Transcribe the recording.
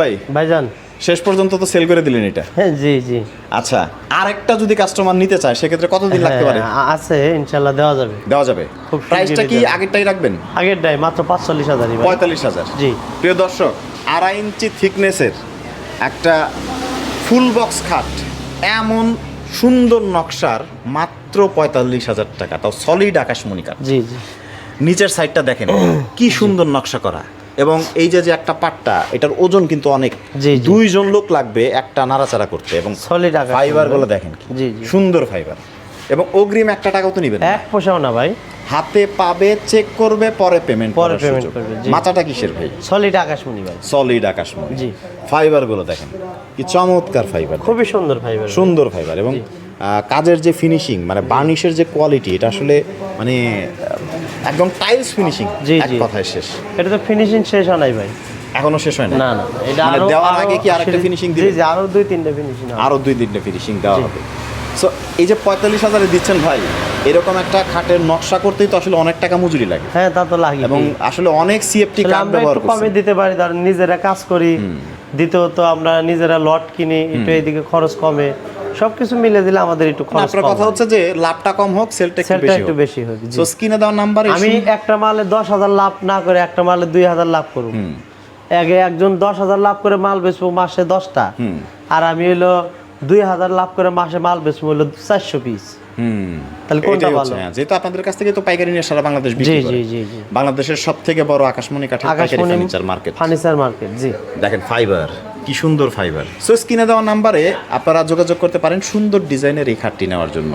ভাই ভাইজান। শেষ পর্যন্ত তো সেল করে দিলেন এটা। হ্যাঁ জি জি। আচ্ছা আরেকটা যদি কাস্টমার নিতে চায় সেক্ষেত্রে কতদিন লাগতে পারে? হ্যাঁ, আছে ইনশাল্লাহ দেওয়া যাবে। দেওয়া যাবে। প্রাইসটা কি আগেরটাই রাখবেন? আগের ডাই মাত্র পাঁচচল্লিশ পঁয়তাল্লিশ হাজার। জি। প্রিয় দর্শক আড়াই ইঞ্চি থিকনেসের একটা ফুল বক্স খাট এমন সুন্দর নকশার মাত্র পঁয়তাল্লিশ হাজার টাকা তাও সলিড আকাশমণি কাঠ জি জি। নিচের সাইডটা দেখেন কি সুন্দর নকশা করা। এবং এই যে যে একটা পাটটা এটার ওজন কিন্তু অনেক। দুইজন লোক লাগবে একটা নাড়াচাড়া করতে এবং Solid আকাশ ফাইবারগুলো দেখেন জি। সুন্দর ফাইবার এবং অগ্রিম একটা টাকাও তো নিবেন এক পয়সাও না ভাই। হাতে পাবে চেক করবে পরে পেমেন্ট পরে payment করবে, জি। মাথাটা কিসের ভাই? সলিড আকাশমণি ভাই। সলিড আকাশমণি। জি। ফাইবারগুলো দেখেন কি চমৎকার ফাইবার খুবই সুন্দর ফাইবার সুন্দর ফাইবার এবং কাজের যে ফিনিশিং মানে বার্নিশের যে কোয়ালিটি এটা আসলে মানে একদম টাইলস ফিনিশিং জি, জি। কথায় শেষ। এটা তো ফিনিশিং শেষ হয় নাই ভাই। এখনও শেষ হয় না না না। এটা মানে আরও দেওয়ার আগে কি আরেকটা ফিনিশিং দিবে জি আরও দুই তিনটা ফিনিশিং আরও দুই তিনটে ফিনিশিং দেওয়া হবে। সো এই যে পঁয়তাল্লিশ হাজারে দিচ্ছেন ভাই এরকম একটা খাটের নকশা করতেই তো আসলে অনেক টাকা মজুরি লাগে। হ্যাঁ তা তো লাগে এবং আসলে অনেক সিএফটি তাহলে ব্যবহার একটু কমে দিতে পারি ধরেন নিজেরা কাজ করি। দ্বিতীয়ত আমরা নিজেরা লট কিনি একটু এইদিকে খরচ কমে। সবকিছু মিলে দিলে আমাদের একটু খরচ আপনার কথা হচ্ছে যে লাভটা কম হোক সেলটা একটু বেশি একটু বেশি হোক। সো স্ক্রিনে দেওয়া নাম্বারে আমি একটা মালে দশ হাজার লাভ না করে একটা মালে দুই হাজার লাভ করব আগে একজন দশ হাজার লাভ করে মাল বেচবো মাসে দশটা। আর আমি হলো দুই হাজার লাভ করে মাসে মাল বেচবো হলো চারশো পিস হুম। তাহলে কোনটা ভালো? হ্যাঁ, যেহেতু আপনাদের কাছ থেকে তো পাইকারি নিয়ে সারা বাংলাদেশ বিক্রি করে। জি জি বাংলাদেশের সব থেকে বড় আকাশমণি কাঠের পাইকারি ফার্নিচার মার্কেট ফার্নিচার মার্কেট জি। দেখেন ফাইবার কি সুন্দর ফাইবার সো স্ক্রিনে দেওয়া নাম্বারে আপনারা যোগাযোগ করতে পারেন সুন্দর ডিজাইনের এই খাটটি নেওয়ার জন্য।